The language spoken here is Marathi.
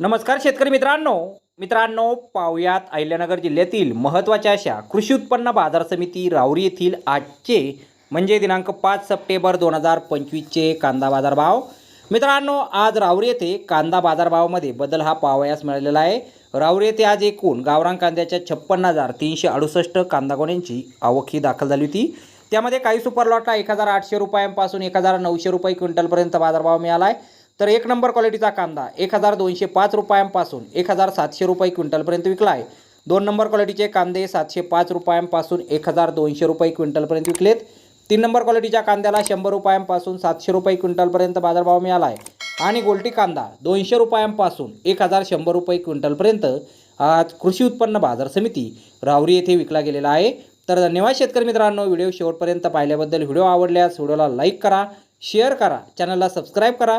नमस्कार शेतकरी मित्रांनो. मित्रांनो पाहुयात अहिल्यानगर जिल्ह्यातील महत्त्वाच्या अशा कृषी उत्पन्न बाजार समिती राऊरी येथील आजचे म्हणजे दिनांक पाच सप्टेंबर दोन हजार पंचवीसचे कांदा बाजारभाव. मित्रांनो आज राऊरी येथे कांदा बाजारभावामध्ये बदल हा पाहावयास मिळालेला आहे. राऊरी येथे आज एकूण गावरान कांद्याच्या छप्पन्न हजार तीनशे अडुसष्ट कांदा गोण्यांची आवक ही दाखल झाली होती. त्यामध्ये काही सुपर लॉटला एक हजार आठशे रुपयांपासून एक हजार नऊशे रुपये क्विंटलपर्यंत बाजारभाव मिळाला आहे. तर एक नंबर क्वालिटीचा कांदा एक हजार दोनशे पाच रुपयांपासून एक हजार सातशे रुपये क्विंटलपर्यंत विकला आहे दोन नंबर क्वालिटीचे कांदे सातशे पाच रुपयांपासून एक हजार दोनशे रुपये क्विंटलपर्यंत विकलेत. तीन नंबर क्वालिटीच्या कांद्याला शंभर रुपयांपासून सातशे रुपये क्विंटलपर्यंत बाजारभाव मिळाला आहे आणि गोल्टी कांदा दोनशे रुपयांपासून एक हजार शंभर रुपये क्विंटलपर्यंत आज कृषी उत्पन्न बाजार समिती रावरी येथे विकला गेलेला आहे. तर धन्यवाद शेतकरी मित्रांनो व्हिडिओ शेवटपर्यंत पाहिल्याबद्दल व्हिडिओ आवडल्यास व्हिडिओला लाईक करा शेअर करा चॅनलला सबस्क्राईब करा.